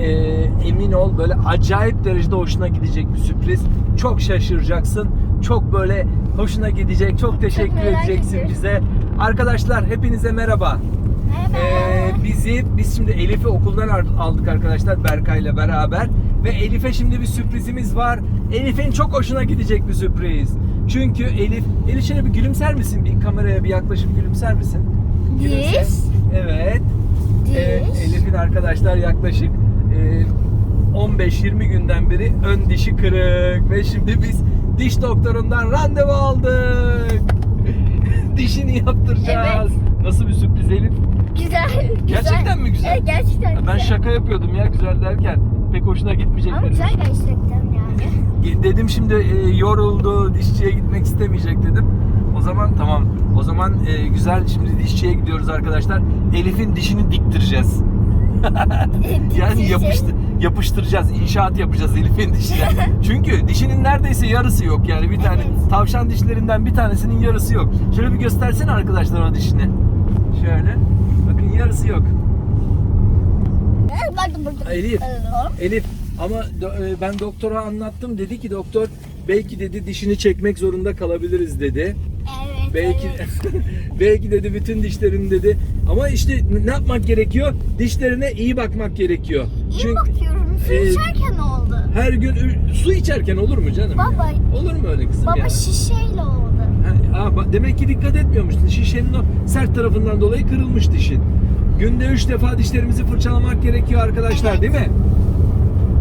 e, emin ol böyle acayip derecede hoşuna gidecek bir sürpriz. Çok şaşıracaksın. Çok böyle hoşuna gidecek. Çok teşekkür merak edeceksin ediyorum. bize. Arkadaşlar hepinize merhaba. Merhaba. Ee, bizi biz şimdi Elif'i okuldan aldık arkadaşlar Berkay'la beraber ve Elif'e şimdi bir sürprizimiz var. Elif'in çok hoşuna gidecek bir sürpriz. Çünkü Elif, Elif şöyle bir gülümser misin? Bir kameraya bir yaklaşıp gülümser misin? Gülümse. Diş. Evet. Diş. Ee, Elif'in arkadaşlar yaklaşık 15-20 günden beri ön dişi kırık ve şimdi biz diş doktorundan randevu aldık. Dişini yaptıracağız. Nasıl bir sürpriz Elif? Güzel. güzel. Gerçekten mi güzel? Evet gerçekten Ben güzel. şaka yapıyordum ya güzel derken pek hoşuna gitmeyecek Ama dedim. güzel gerçekten yani. Dedim şimdi e, yoruldu dişçiye gitmek istemeyecek dedim. O zaman tamam. O zaman e, güzel şimdi dişçiye gidiyoruz arkadaşlar. Elif'in dişini diktireceğiz. yani yapıştır, yapıştıracağız. İnşaat yapacağız Elif'in dişine. Çünkü dişinin neredeyse yarısı yok yani bir tane Evet. tavşan dişlerinden bir tanesinin yarısı yok. Şöyle bir göstersene arkadaşlar o dişini. Şöyle. Bakın yarısı yok. Elif. Elif ama e, ben doktora anlattım dedi ki doktor belki dedi dişini çekmek zorunda kalabiliriz dedi. Evet. Belki evet. belki dedi bütün dişlerini dedi. Ama işte ne yapmak gerekiyor? Dişlerine iyi bakmak gerekiyor. İyi bakıyorum. Su e, içerken oldu. her gün su içerken olur mu canım? Baba. ya? Olur mu öyle kızım Baba ya? şişeyle oldu. Ha, aa, demek ki dikkat etmiyormuşsun. Şişenin o sert tarafından dolayı kırılmış dişin. Günde üç defa dişlerimizi fırçalamak gerekiyor arkadaşlar Evet. değil mi?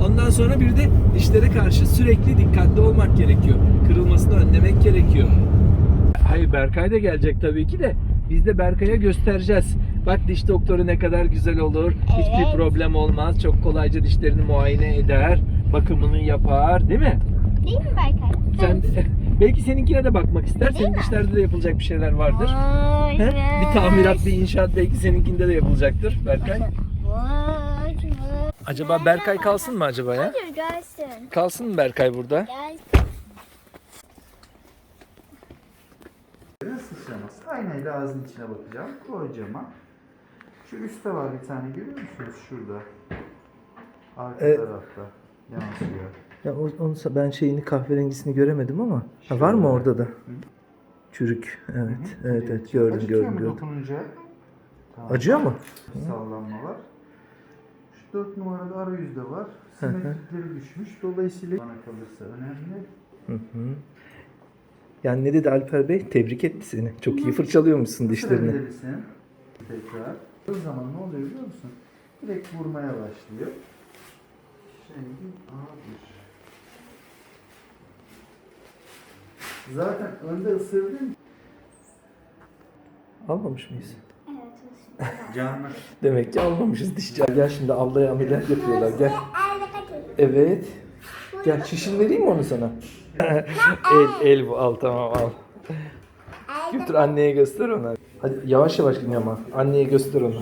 Ondan sonra bir de dişlere karşı sürekli dikkatli olmak gerekiyor. Kırılmasını önlemek gerekiyor. Hayır Berkay da gelecek tabii ki de biz de Berkay'a göstereceğiz. Bak diş doktoru ne kadar güzel olur. Hiçbir Evet. problem olmaz. Çok kolayca dişlerini muayene eder. Bakımını yapar değil mi? Değil mi Berkay? Sen belki seninkine de bakmak ister. Değil Senin mi? dişlerde de yapılacak bir şeyler vardır. Vay He? vay. Bir tamirat, bir inşaat belki seninkinde de yapılacaktır Berkay. Vay vay. Acaba Berkay kalsın mı acaba ya? Hayır gelsin. Kalsın mı Berkay burada? Gelsin. Aynayla ağzın içine bakacağım. Kocaman. Şu üstte var bir tane görüyor musunuz? Şurada. Arka Evet. tarafta. Yansıyor. Ya onu ben şeyini kahverengisini göremedim ama ha, var mı orada da? Çürük. Evet. Evet evet gördüm Acıtıyor gördüm mu gördüm. dokununca? Tamam. Acıyor mu? Sallanma var. Şu 4 numarada arayüzde var. Simetrikleri düşmüş. Dolayısıyla bana kalırsa önemli. Hı hı. Yani ne dedi Alper Bey? Tebrik etti seni. Çok iyi fırçalıyormuşsun dişlerini. Isırabilirsin. Tekrar. O zaman ne oluyor biliyor musun? Direkt vurmaya başlıyor. Şimdi A1. Zaten önde ısırdın. Almamış mıyız? Canlı. Demek ki almamışız dişçi. Gel şimdi ablaya ameliyat yapıyorlar. Gel. Evet. Gel şişin vereyim mi onu sana? el, el bu al tamam al. Götür anneye göster ona. Hadi yavaş yavaş gidiyor ama. Anneye göster onu.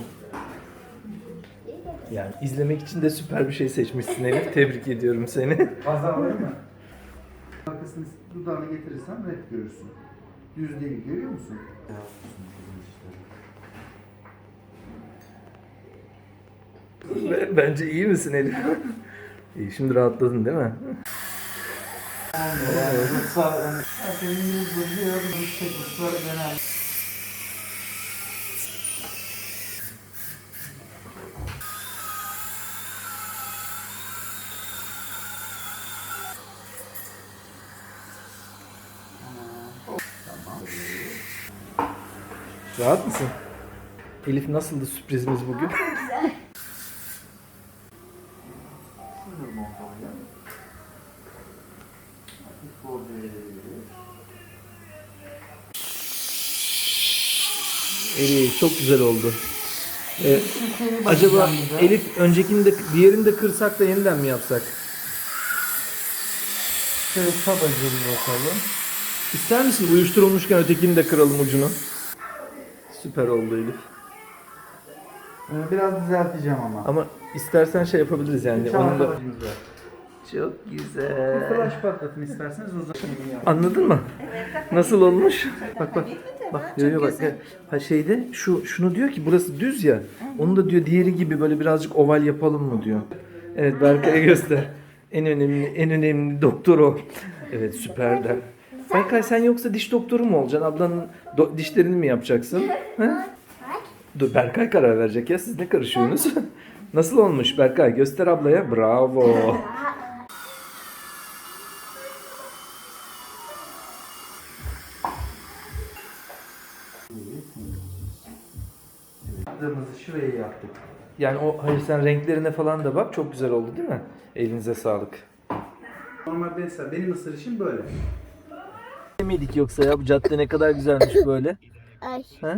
Yani izlemek için de süper bir şey seçmişsin Elif. Tebrik ediyorum seni. Fazla alayım mı? Arkasını dudağına getirirsen red görürsün. Düz değil görüyor musun? Be- Bence iyi misin Elif? İyi şimdi rahatladın değil mi? Gördüm. Çekmişler genel. Rahat mısın? Elif nasıldı sürprizimiz bugün? Elif çok güzel oldu. Ee, acaba Elif öncekini de diğerini de kırsak da yeniden mi yapsak? Şöyle kabaca bir bakalım. İster misin uyuşturulmuşken ötekini de kıralım ucunu? Süper oldu Elif. Ee, Biraz düzelteceğim ama. Ama istersen şey yapabiliriz yani. Şu Onu da... var. Çok Bir güzel. flash patlatın isterseniz o zaman yap. Anladın mı? Nasıl olmuş? Bak bak. Bak görüyor bak. Ha şeyde şu şunu diyor ki burası düz ya. Onu da diyor diğeri gibi böyle birazcık oval yapalım mı diyor. Evet Berkay'a göster. En önemli en önemli doktor o. Evet süper der. Berkay sen yoksa diş doktoru mu olacaksın? Ablanın do- dişlerini mi yapacaksın? Ha? Dur Berkay karar verecek ya siz ne karışıyorsunuz? Nasıl olmuş Berkay? Göster ablaya. Bravo. Yaptığımızı şuraya yaptık. Yani o hayır sen renklerine falan da bak çok güzel oldu değil mi? Elinize sağlık. Normal mesela benim ısırışım böyle. Yemedik yoksa ya bu cadde ne kadar güzelmiş böyle. Ay. Ha?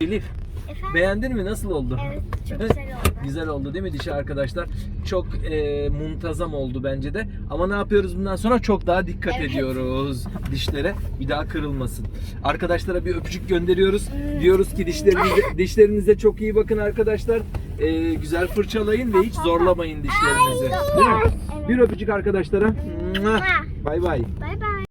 Elif Efendim? beğendin mi? Nasıl oldu? Evet çok güzel oldu. Güzel oldu değil mi dişi arkadaşlar? Çok e, muntazam oldu bence de. Ama ne yapıyoruz bundan sonra? Çok daha dikkat Evet. ediyoruz dişlere. Bir daha kırılmasın. Arkadaşlara bir öpücük gönderiyoruz. Diyoruz ki dişlerinize, dişlerinize çok iyi bakın arkadaşlar. E, güzel fırçalayın ve hiç zorlamayın dişlerinizi. Değil mi? Bir öpücük arkadaşlara. Bay bay. Bay bay.